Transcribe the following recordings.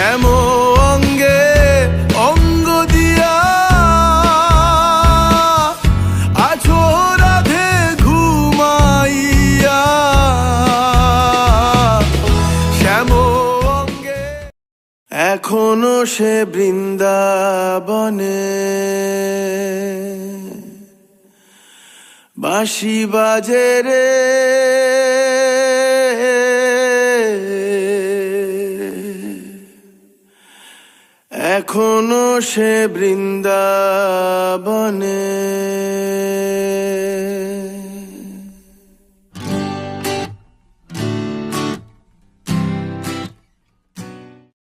অঙ্গে দিয়া। ঘুমাইয়া। এখনও সে বৃন্দাবনে। বাঁশি বাজে রে। এখনও সে বৃন্দাবনে।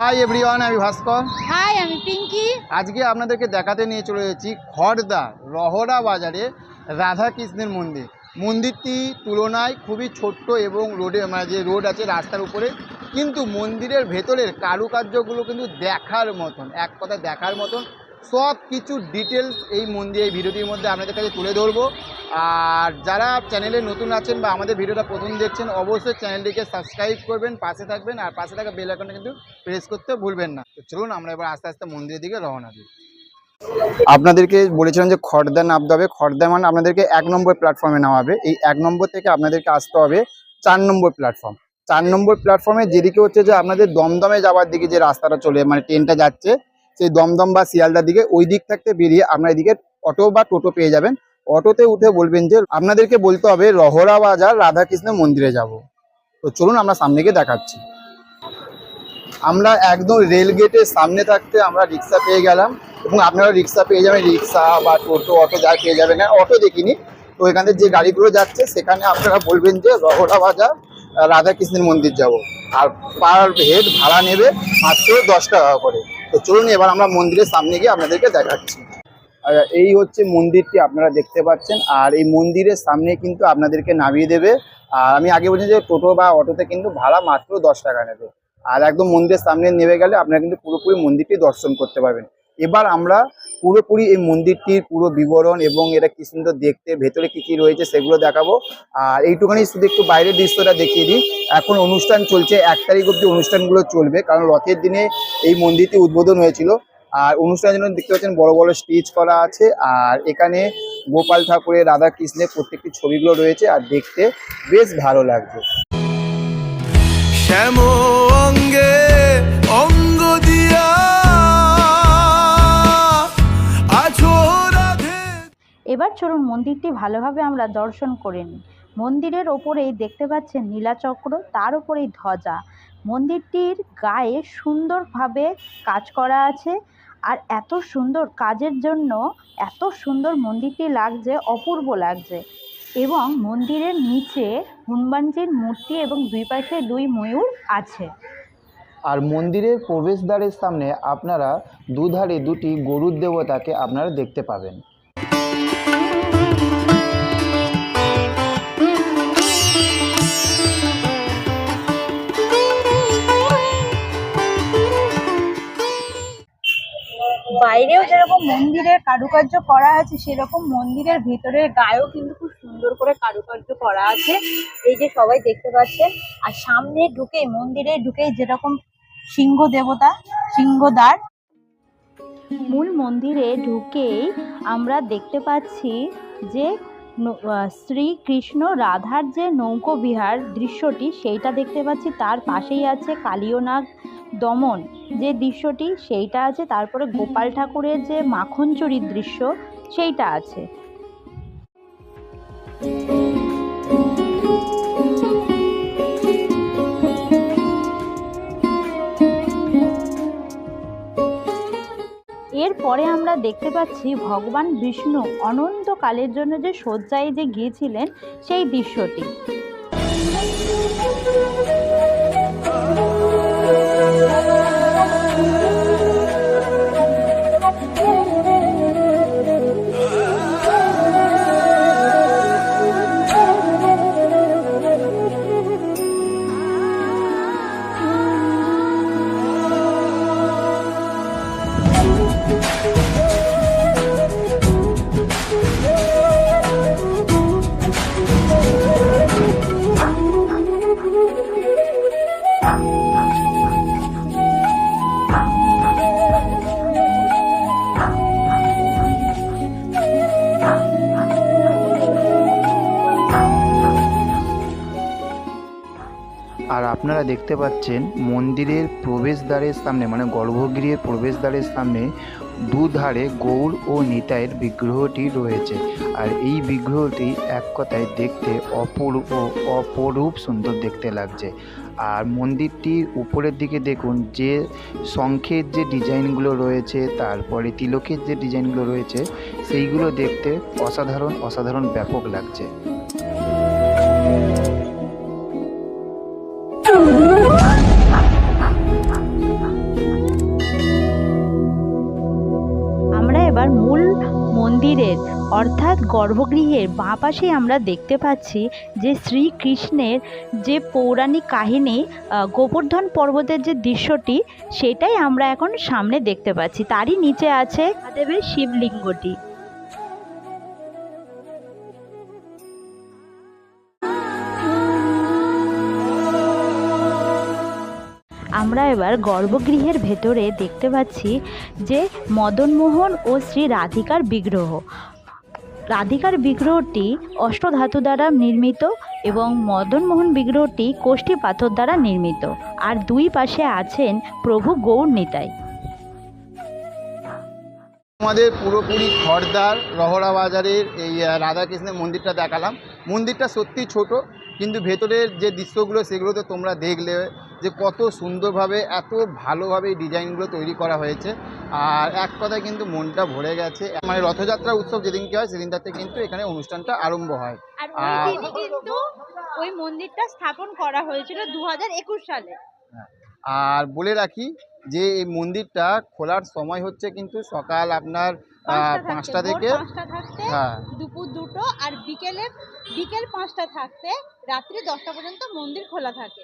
হাই এভরিওয়ান আমি ভাস্কর। হাই আমি পিঙ্কি। আজকে আপনাদেরকে দেখাতে নিয়ে চলে এসেছি খড়দা রহরা বাজারে রাধা কৃষ্ণের মন্দির। মন্দিরটি তুলনায় খুবই ছোট্ট এবং রোডে মানে যে রোড আছে রাস্তার উপরে কিন্তু মন্দিরের ভেতরের কারুকার্যগুলো কিন্তু দেখার মতন, এক কথা দেখার মতন। সব কিছু ডিটেলস এই মন্দির এই ভিডিওটির মধ্যে আপনাদের কাছে তুলে ধরবো। আর যারা চ্যানেলে নতুন আছেন বা আমাদের ভিডিওটা প্রথম দেখছেন, অবশ্যই চ্যানেলটিকে সাবস্ক্রাইব করবেন, পাশে থাকবেন, আর পাশে থাকা বেল আইকনটা কিন্তু প্রেস করতে ভুলবেন না। তো চলুন, আমরা এবার আস্তে আস্তে মন্দিরের দিকে রওনা দিই। আপনাদেরকে বলেছিলাম যে খড়দা নামতে হবে। খড়দা মানে আপনাদেরকে এক নম্বর প্ল্যাটফর্মে নামাবে এই এক নম্বর থেকে আপনাদেরকে আসতে হবে চার নম্বর প্ল্যাটফর্ম চার নম্বর প্ল্যাটফর্মে যেদিকে হচ্ছে যে আপনাদের দমদমে যাওয়ার দিকে যে রাস্তাটা চলে মানে ট্রেনটা যাচ্ছে, সেই দমদম বা শিয়ালদার দিকে ওই দিক থাকতে বেরিয়ে আপনার এদিকে অটো বা টোটো পেয়ে যাবেন। অটোতে উঠে বলবেন যে, আপনাদেরকে বলতে হবে রহরা বাজার, রাধাকৃষ্ণ মন্দিরে যাব। তো চলুন আমরা সামনে গিয়ে দেখাচ্ছি। আমরা একদম রেল গেটের সামনে থাকতে আমরা রিক্সা পেয়ে গেলাম এবং আপনারা রিক্সা পেয়ে যাবেন রিক্সা বা টোটো অটো যা পেয়ে যাবেন অটো দেখিনি। তো এখানে যে গাড়িগুলো যাচ্ছে, সেখানে আপনারা বলবেন যে রহরা বাজার রাধাকৃষ্ণের মন্দির যাব। আর পার হেড ভাড়া নেবে মাত্র দশ টাকা করে। তো চলুন এবার আমরা মন্দিরের সামনে গিয়ে আপনাদেরকে দেখাচ্ছি। এই হচ্ছে মন্দিরটি আপনারা দেখতে পাচ্ছেন। আর এই মন্দিরের সামনে কিন্তু আপনাদেরকে নামিয়ে দেবে। আর আমি আগে বলছি যে টোটো বা অটোতে কিন্তু ভাড়া মাত্র দশ টাকা নেবে। আর একদম মন্দিরের সামনে নেমে গেলে আপনারা কিন্তু পুরোপুরি মন্দিরটি দর্শন করতে পারবেন। এবার আমরা পুরোপুরি এই মন্দিরটির পুরো বিবরণ এবং এটা কি সুন্দর দেখতে, ভেতরে কি কি রয়েছে সেগুলো দেখাবো। আর এইটুখানি শুধু একটু বাইরের দৃশ্যটা দেখিয়ে দিই। এখন অনুষ্ঠান চলছে, এক তারিখ অব্দি অনুষ্ঠানগুলো চলবে, কারণ রথের দিনে এই মন্দিরটি উদ্বোধন হয়েছিল। আর অনুষ্ঠানের জন্য দেখতে পাচ্ছেন বড় বড় স্টেজ করা আছে। আর এখানে গোপাল ঠাকুরের রাধা কৃষ্ণের প্রত্যেকটি ছবিগুলো রয়েছে, আর দেখতে বেশ ভালো লাগছে। শ্যাম এবার চলুন মন্দিরটি ভালোভাবে আমরা দর্শন করে নিই। মন্দিরের ওপরেই দেখতে পাচ্ছেন নীলাচক্র, তার ওপরেই ধ্বজা। মন্দিরটির গায়ে সুন্দরভাবে কাজ করা আছে আর এত সুন্দর কাজের জন্য এত সুন্দর মন্দিরটি লাগছে, অপূর্ব লাগছে। এবং মন্দিরের নিচে হনুমানজির মূর্তি এবং দুই পাশে দুই ময়ূর আছে। আর মন্দিরের প্রবেশদ্বারের সামনে আপনারা দুধারে দুটি গরুর দেবতাকে আপনারা দেখতে পাবেন। বাইরেও যেরকম মন্দিরের কারুকার্য করা আছে, সেরকম মন্দিরের ভেতরের গায়েও কিন্তু খুব সুন্দর করে কারুকার্য করা আছে। এই যে সবাই দেখতে পাচ্ছেন, আর সামনে ঢুকে, মন্দিরে ঢুকেই যেরকম সিংহ দেবতা সিংহ দ্বার মূল মন্দিরে ঢুকেই আমরা দেখতে পাচ্ছি যে শ্রীকৃষ্ণ রাধার যে নৌকো বিহার দৃশ্যটি, সেইটা দেখতে পাচ্ছি। তার পাশেই আছে কালিয়নাগ দমন যে দৃশ্যটি, সেইটা আছে। তারপরে গোপাল ঠাকুরের যে মাখন চুরির দৃশ্য, সেইটা আছে। এরপরে আমরা দেখতে পাচ্ছি ভগবান বিষ্ণু অনন্তকালের জন্য যে শয্যায় যে গিয়েছিলেন সেই দৃশ্যটি। আপনারা দেখতে পাচ্ছেন মন্দিরের প্রবেশদ্বারের সামনে মানে গর্ভগৃহের প্রবেশদ্বারের সামনে দুধারে গৌর ও নিতাইয়ের বিগ্রহটি রয়েছে। আর এই বিগ্রহটি এক কথায় দেখতে অপূর্ব অপরূপ সুন্দর দেখতে লাগছে। আর মন্দিরটির উপরের দিকে দেখুন, যে শঙ্খের যে ডিজাইনগুলো রয়েছে, তারপরে তিলকের যে ডিজাইনগুলো রয়েছে, সেইগুলো দেখতে অসাধারণ অসাধারণ, ব্যাপক লাগছে। মন্দিরের অর্থাৎ গর্ভগৃহের বাঁ পাশে আমরা দেখতে পাচ্ছি যে শ্রীকৃষ্ণের যে পৌরাণিক কাহিনী গোবর্ধন পর্বতের যে দৃশ্যটি, সেটাই আমরা এখন সামনে দেখতে পাচ্ছি। তারই নিচে আছে মহাদেবের শিবলিঙ্গটি। আমরা এবার গর্ভগৃহের ভেতরে দেখতে পাচ্ছি যে মদনমোহন ও শ্রী রাধিকার বিগ্রহ। রাধিকার বিগ্রহটি অষ্টধাতু দ্বারা নির্মিত এবং মদনমোহন বিগ্রহটি কোষ্ঠী পাথর দ্বারা নির্মিত। আর দুই পাশে আছেন প্রভু গৌর নিতাই। আমাদের পুরোপুরি খড়দার রহরা বাজারের এই রাধাকৃষ্ণের মন্দিরটা দেখালাম। মন্দিরটা সত্যি ছোট, কিন্তু ভেতরের যে দৃশ্যগুলো সেগুলো তো তোমরা দেখলে যে কত সুন্দরভাবে এত ভালোভাবে এই ডিজাইনগুলো তৈরি করা হয়েছে। আর এক কথায় কিন্তু মনটা ভরে গেছে। মানে রথযাত্রা উৎসব যেদিনকে হয় সেদিনটাতে কিন্তু এখানে অনুষ্ঠানটা আরম্ভ হয়। আর ওই কিন্তু ওই মন্দিরটা স্থাপন করা হয়েছিল দু হাজার একুশ সালে। আর বলে রাখি যে এই মন্দিরটা খোলার সময় হচ্ছে কিন্তু সকাল আপনার পাঁচটা থেকে হ্যাঁ। দুপুর দুটো আর বিকেলে বিকেল পাঁচটা থাকতে রাত্রি দশটা পর্যন্ত মন্দির খোলা থাকে।